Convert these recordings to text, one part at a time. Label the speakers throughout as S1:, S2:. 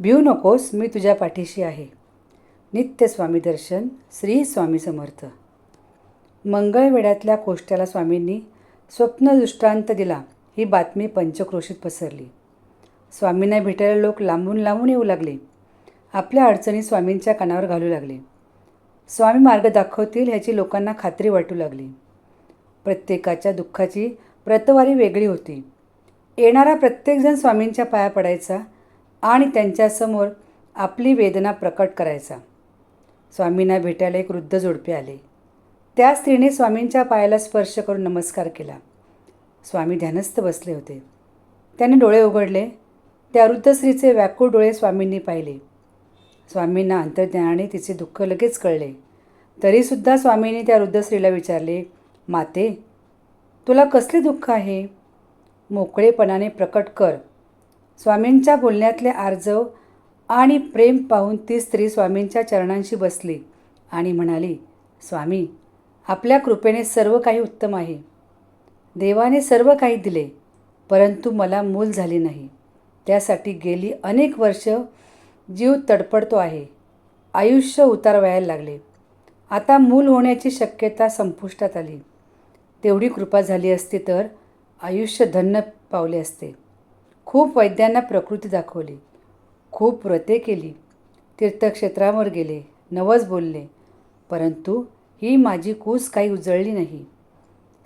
S1: भिऊ नकोस मी तुझ्या पाठीशी आहे. नित्य स्वामी दर्शन श्री स्वामी समर्थ. मंगळवेड्यातल्या कोष्ट्याला स्वामींनी स्वप्नदृष्टांत दिला ही बातमी पंचक्रोशीत पसरली. स्वामींना भेटायला लोक लांबून लांबून येऊ लागले. आपल्या अडचणी स्वामींच्या कानावर घालू लागले. स्वामी मार्ग दाखवतील ह्याची लोकांना खात्री वाटू लागली. प्रत्येकाच्या दुःखाची प्रतवारी वेगळी होती. येणारा प्रत्येकजण स्वामींच्या पाया पडायचा आणि त्यांच्यासमोर आपली वेदना प्रकट करायचा. स्वामींना भेटायला एक वृद्ध जोडपे आले. त्या स्त्रीने स्वामींच्या पायाला स्पर्श करून नमस्कार केला. स्वामी ध्यानस्थ बसले होते. त्याने डोळे उघडले. त्या वृद्ध स्त्रीचे व्याकुळ डोळे स्वामींनी पाहिले. स्वामींना अंतर्ज्ञानाने तिचे दुःख लगेच कळले. तरीसुद्धा स्वामींनी त्या वृद्ध स्त्रीला विचारले माते तुला कसले दुःख आहे? मोकळेपणाने प्रकट कर. स्वामींच्या बोलण्यातले आर्जव आणि प्रेम पाहून ती स्त्री स्वामींच्या चरणांशी बसली आणि म्हणाली स्वामी आपल्या कृपेने सर्व काही उत्तम आहे. देवाने सर्व काही दिले परंतु मला मूल झाले नाही. त्यासाठी गेली अनेक वर्ष जीव तडपडतो आहे. आयुष्य उतार व्हायला लागले. आता मूल होण्याची शक्यता संपुष्टात आली. तेवढी कृपा झाली असती तर आयुष्य धन्य पावले असते. खूप वैद्यांना प्रकृती दाखवली. खूप व्रते केली. तीर्थक्षेत्रावर गेले. नवस बोलले परंतु ही माझी कूस काही उजळली नाही.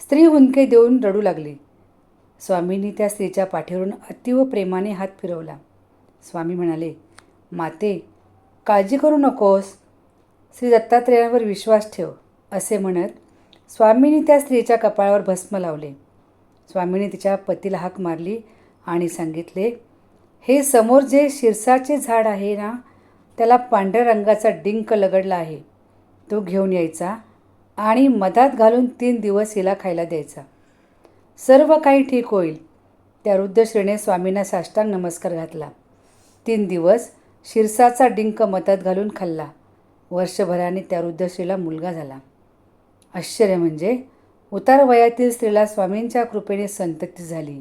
S1: स्त्री हुंदके देऊन रडू लागली. स्वामींनी त्या स्त्रीच्या पाठीवरून अतिव प्रेमाने हात फिरवला. स्वामी म्हणाले माते काळजी करू नकोस. श्री दत्तात्रेयांवर विश्वास ठेव असे म्हणत स्वामींनी त्या स्त्रीच्या कपाळावर भस्म लावले. स्वामीने तिच्या पतीला हाक मारली आणि सांगितले हे समोर जे शिरसाचे झाड आहे ना त्याला पांढऱ्या रंगाचा डिंक लगडला आहे. तो घेऊन यायचा आणि मधात घालून तीन दिवस हिला खायला द्यायचा. सर्व काही ठीक होईल. त्या वृद्ध स्वामींना साष्टांग नमस्कार घातला. तीन दिवस शिरसाचा डिंक मतात घालून खाल्ला. वर्षभराने त्या रुद्रश्रीला मुलगा झाला. आश्चर्य म्हणजे उतार वयातील स्त्रीला स्वामींच्या कृपेने संतती झाली.